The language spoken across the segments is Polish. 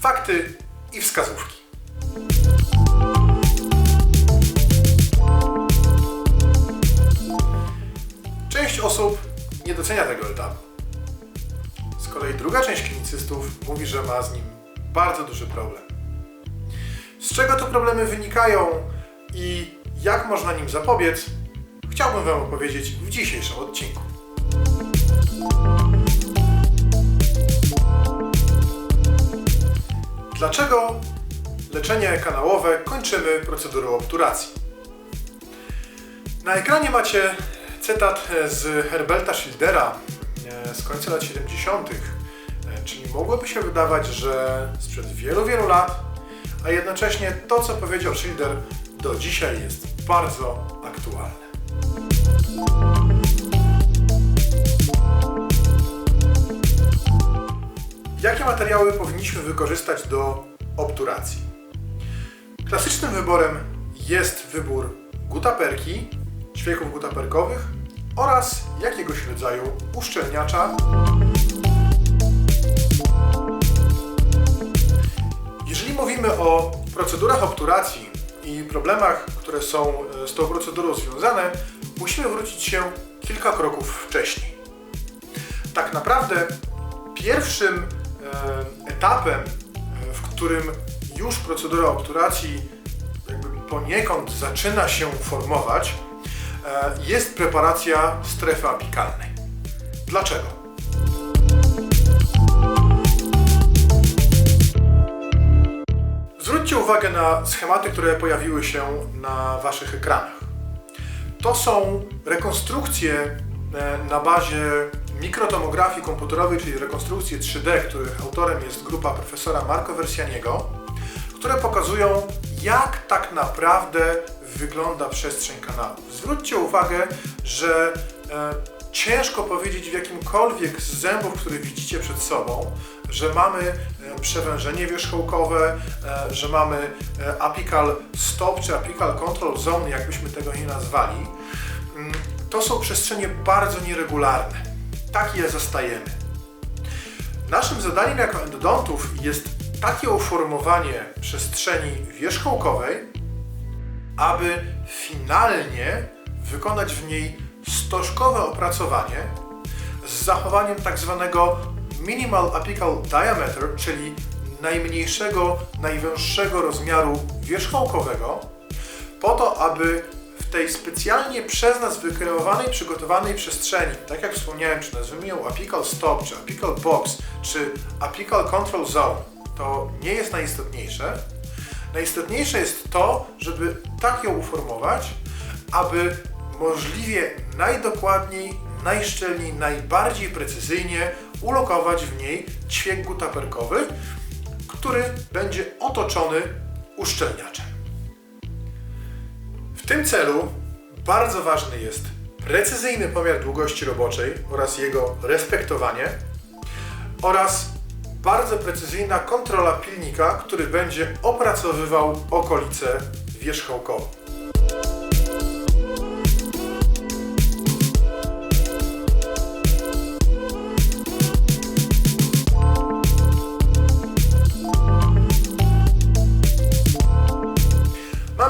Fakty i wskazówki. Część osób nie docenia tego etapu. Z kolei druga część klinicystów mówi, że ma z nim bardzo duży problem. Z czego te problemy wynikają i jak można nim zapobiec, chciałbym Wam opowiedzieć w dzisiejszym odcinku. Dlaczego leczenie kanałowe kończymy procedurą obturacji? Na ekranie macie cytat z Herberta Schildera e, z końca lat 70., e, czyli mogłoby się wydawać, że sprzed wielu, wielu lat, a jednocześnie to, co powiedział Schilder, do dzisiaj jest bardzo aktualne. Jakie materiały powinniśmy wykorzystać do obturacji? Klasycznym wyborem jest wybór gutaperki, ćwieków gutaperkowych oraz jakiegoś rodzaju uszczelniacza. Jeżeli mówimy o procedurach obturacji i problemach, które są e, z tą procedurą związane, musimy wrócić się kilka kroków wcześniej. Tak naprawdę pierwszym etapem, w którym już procedura obturacji jakby poniekąd zaczyna się formować, jest preparacja strefy apikalnej. Dlaczego? Zwróćcie uwagę na schematy, które pojawiły się na Waszych ekranach. To są rekonstrukcje na bazie mikrotomografii komputerowej, czyli rekonstrukcje 3D, których autorem jest grupa profesora Marco Versianiego, które pokazują, jak tak naprawdę wygląda przestrzeń kanału. Zwróćcie uwagę, że e, ciężko powiedzieć w jakimkolwiek z zębów, które widzicie przed sobą, że mamy e, przewężenie wierzchołkowe, e, że mamy e, apical stop czy apical control zone, jakbyśmy tego nie nazwali. Mm, to są przestrzenie bardzo nieregularne. Tak je zastajemy. Naszym zadaniem jako endodontów jest takie uformowanie przestrzeni wierzchołkowej, aby finalnie wykonać w niej stożkowe opracowanie z zachowaniem tak zwanego minimal apical diameter, czyli najmniejszego, najwęższego rozmiaru wierzchołkowego, po to, aby w tej specjalnie przez nas wykreowanej, przygotowanej przestrzeni, tak jak wspomniałem, czy nazwijmy ją apical stop, czy apical box, czy apical control zone, to nie jest najistotniejsze. Najistotniejsze jest to, żeby tak ją uformować, aby możliwie najdokładniej, najszczelniej, najbardziej precyzyjnie ulokować w niej ćwiek gutaperkowy, który będzie otoczony uszczelniaczem. W tym celu bardzo ważny jest precyzyjny pomiar długości roboczej oraz jego respektowanie oraz bardzo precyzyjna kontrola pilnika, który będzie opracowywał okolice wierzchołkowe.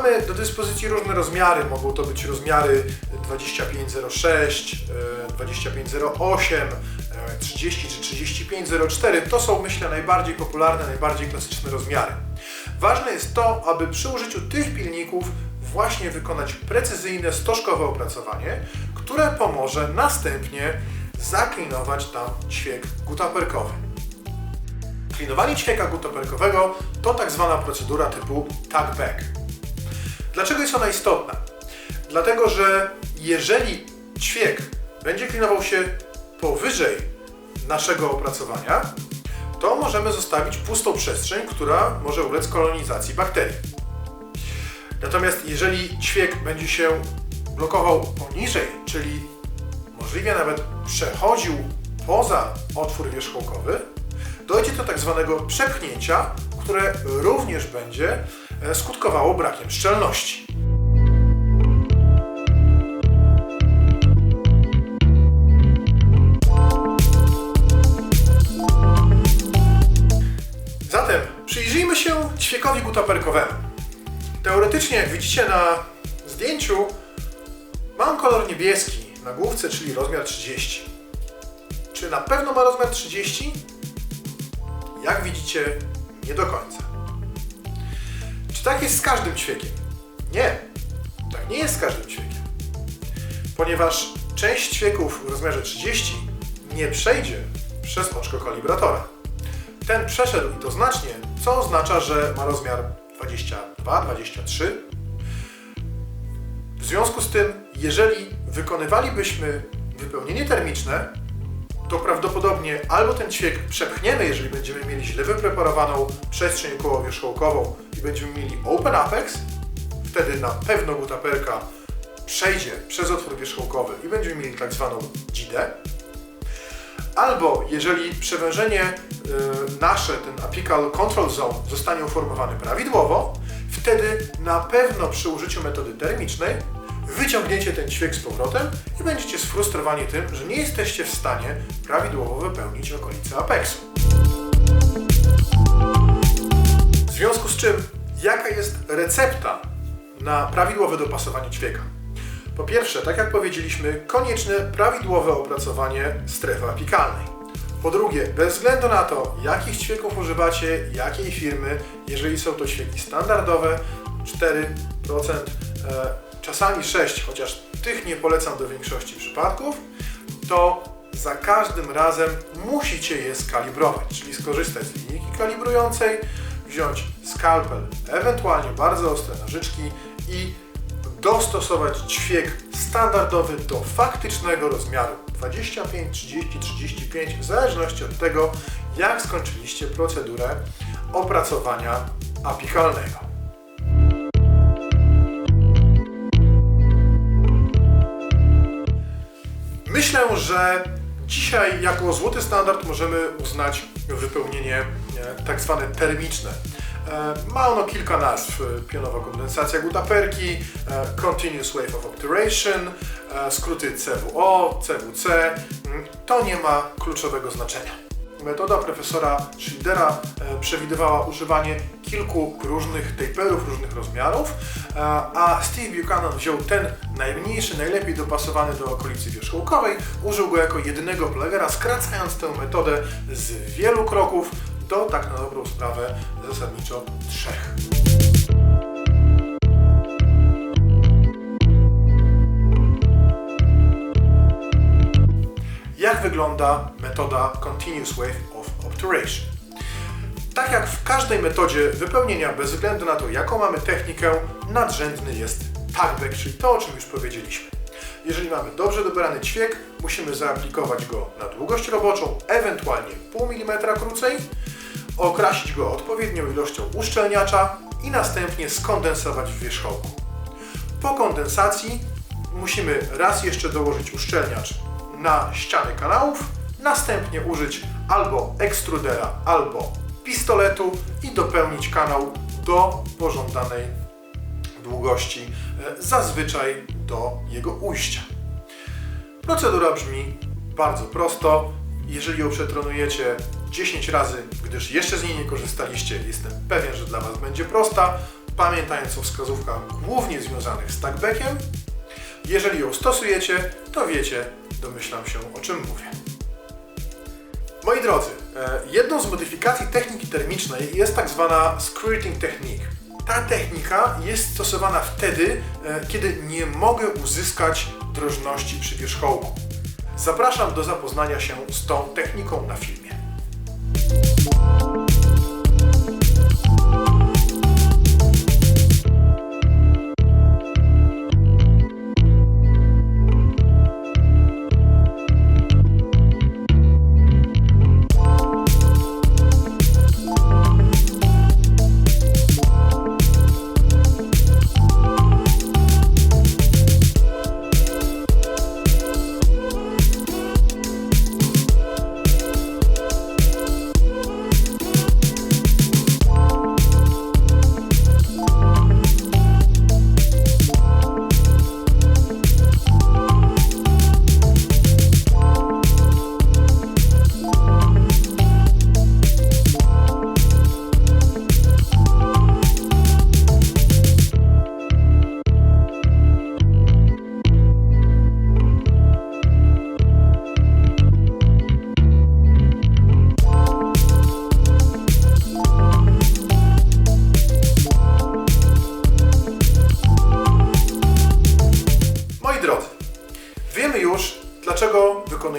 Mamy do dyspozycji różne rozmiary. Mogą to być rozmiary 2506, 2508, 30 czy 3504. To są myślę najbardziej popularne, najbardziej klasyczne rozmiary. Ważne jest to, aby przy użyciu tych pilników właśnie wykonać precyzyjne, stożkowe opracowanie, które pomoże następnie zaklinować tam ćwiek gutaperkowy. Klinowanie ćwieka gutaperkowego to tak zwana procedura typu tuck back. Dlaczego jest ona istotna? Dlatego, że jeżeli ćwiek będzie klinował się powyżej naszego opracowania, to możemy zostawić pustą przestrzeń, która może ulec kolonizacji bakterii. Natomiast jeżeli ćwiek będzie się blokował poniżej, czyli możliwie nawet przechodził poza otwór wierzchołkowy, dojdzie do tak zwanego przepchnięcia, które również będzie skutkowało brakiem szczelności. gutaperkowemu. Teoretycznie, jak widzicie na zdjęciu, mam kolor niebieski na główce, czyli rozmiar 30. Czy na pewno ma rozmiar 30? Jak widzicie, nie do końca. Tak jest z każdym ćwiekiem? Nie, tak nie jest z każdym ćwiekiem. Ponieważ część ćwieków w rozmiarze 30 nie przejdzie przez oczko kalibratora. Ten przeszedł i to znacznie, co oznacza, że ma rozmiar 22, 23. W związku z tym, jeżeli wykonywalibyśmy wypełnienie termiczne, to prawdopodobnie albo ten ćwiek przepchniemy, jeżeli będziemy mieli źle wypreparowaną przestrzeń kołowierzchołkową i będziemy mieli open apex, wtedy na pewno gutaperka przejdzie przez otwór wierzchołkowy i będziemy mieli tak zwaną dzidę. Albo jeżeli przewężenie y, nasze, ten apical control zone zostanie uformowany prawidłowo, wtedy na pewno przy użyciu metody termicznej wyciągniecie ten ćwiek z powrotem i będziecie sfrustrowani tym, że nie jesteście w stanie prawidłowo wypełnić okolice apeksu. W związku z czym, jaka jest recepta na prawidłowe dopasowanie ćwieka? Po pierwsze, tak jak powiedzieliśmy, konieczne prawidłowe opracowanie strefy apikalnej. Po drugie, bez względu na to, jakich ćwieków używacie, jakiej firmy, jeżeli są to ćwieki standardowe, 4%, e, czasami 6%, chociaż tych nie polecam do większości przypadków, to za każdym razem musicie je skalibrować, czyli skorzystać z linijki kalibrującej, wziąć skalpel, ewentualnie bardzo ostre nożyczki i dostosować ćwiek standardowy do faktycznego rozmiaru 25, 30, 35 w zależności od tego, jak skończyliście procedurę opracowania apikalnego. Myślę, że dzisiaj jako złoty standard możemy uznać wypełnienie e, tak zwane termiczne. E, ma ono kilka nazw. Pionowa kondensacja gutaperki, e, Continuous Wave of Obturation, skróty CWO, CWC. Mm, to nie ma kluczowego znaczenia. Metoda profesora Schildera e, przewidywała używanie kilku różnych taperów, różnych rozmiarów, e, a Steve Buchanan wziął ten najmniejszy, najlepiej dopasowany do okolicy wierzchołkowej, użył go jako jedynego plegera, skracając tę metodę z wielu kroków do tak na dobrą sprawę zasadniczo trzech. Jak wygląda metoda Continuous Wave of Obturation. Tak jak w każdej metodzie wypełnienia, bez względu na to, jaką mamy technikę, nadrzędny jest tagback, czyli to, o czym już powiedzieliśmy. Jeżeli mamy dobrze dobrany ćwiek, musimy zaaplikować go na długość roboczą, ewentualnie pół milimetra krócej, okrasić go odpowiednią ilością uszczelniacza i następnie skondensować w wierzchołku. Po kondensacji musimy raz jeszcze dołożyć uszczelniacz na ściany kanałów, następnie użyć albo ekstrudera, albo pistoletu i dopełnić kanał do pożądanej długości, e, zazwyczaj do jego ujścia. Procedura brzmi bardzo prosto. Jeżeli ją przetronujecie 10 razy, gdyż jeszcze z niej nie korzystaliście, jestem pewien, że dla Was będzie prosta, pamiętając o wskazówkach głównie związanych z tagbackiem. Jeżeli ją stosujecie, to wiecie, domyślam się o czym mówię. Moi drodzy, e, jedną z modyfikacji techniki termicznej jest tak zwana squirting technique. Ta technika jest stosowana wtedy, e, kiedy nie mogę uzyskać drożności przy wierzchołku. Zapraszam do zapoznania się z tą techniką na filmie.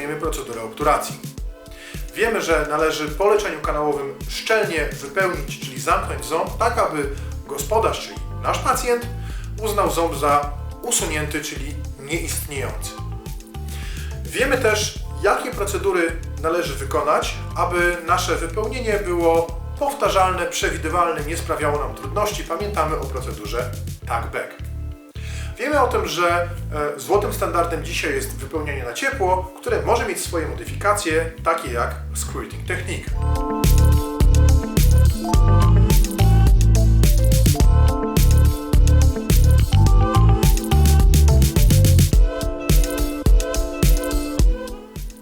Wykonujemy procedurę obturacji. Wiemy, że należy po leczeniu kanałowym szczelnie wypełnić, czyli zamknąć ząb, tak aby gospodarz, czyli nasz pacjent, uznał ząb za usunięty, czyli nieistniejący. Wiemy też, jakie procedury należy wykonać, aby nasze wypełnienie było powtarzalne, przewidywalne, nie sprawiało nam trudności. Pamiętamy o procedurze tag-back. Wiemy o tym, że e, złotym standardem dzisiaj jest wypełnianie na ciepło, które może mieć swoje modyfikacje, takie jak squirting technique.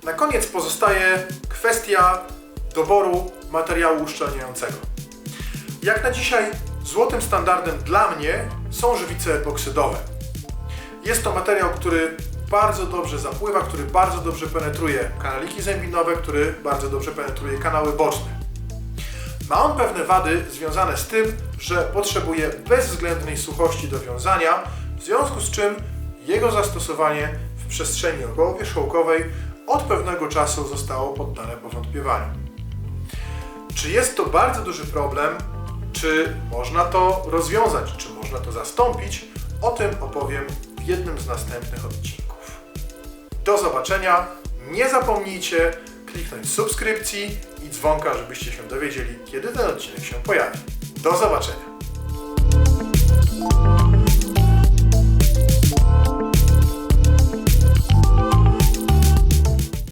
Na koniec pozostaje kwestia doboru materiału uszczelniającego. Jak na dzisiaj złotym standardem dla mnie są żywice epoksydowe. Jest to materiał, który bardzo dobrze zapływa, który bardzo dobrze penetruje kanaliki zębinowe, który bardzo dobrze penetruje kanały boczne. Ma on pewne wady związane z tym, że potrzebuje bezwzględnej suchości do wiązania, w związku z czym jego zastosowanie w przestrzeni okołowierzchołkowej od pewnego czasu zostało poddane powątpiewaniu. Czy jest to bardzo duży problem? Czy można to rozwiązać? Czy można to zastąpić? O tym opowiem jednym z następnych odcinków. Do zobaczenia, nie zapomnijcie kliknąć subskrypcji i dzwonka, żebyście się dowiedzieli, kiedy ten odcinek się pojawi. Do zobaczenia!